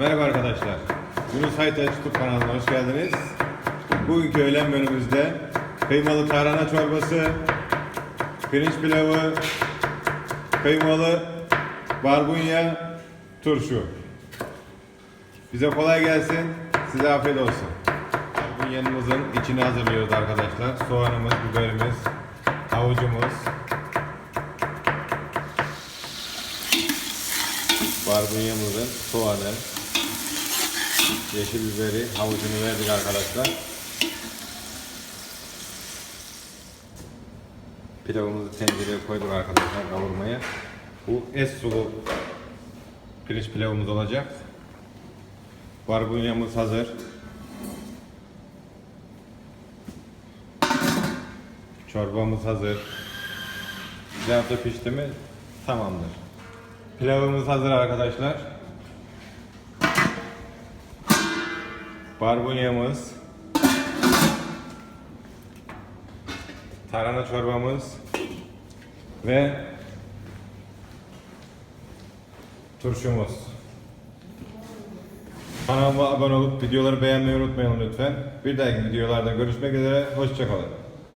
Merhaba arkadaşlar. Yunus Haytaç YouTube kanalına hoş geldiniz. Bugünkü öğlen menümüzde kıymalı tarhana çorbası, pirinç pilavı, kıymalı barbunya, turşu. Bize kolay gelsin, size afiyet olsun. Barbunyanımızın içini hazırlıyoruz arkadaşlar. Soğanımız, biberimiz, havucumuz, barbunyamızın soğanı, yeşil biberi, havucunu verdik arkadaşlar. Pilavımızı tencereye koyduk arkadaşlar kavurmaya. Bu es sulu pirinç pilavımız olacak. Barbunyamız hazır. Çorbamız hazır. Güzel de pişti mi tamamdır. Pilavımız hazır arkadaşlar. Barbunyamız. Tarhana çorbamız. Ve turşumuz. Kanalıma abone olup videoları beğenmeyi unutmayın lütfen. Bir dahaki videolarda görüşmek üzere. Hoşçakalın.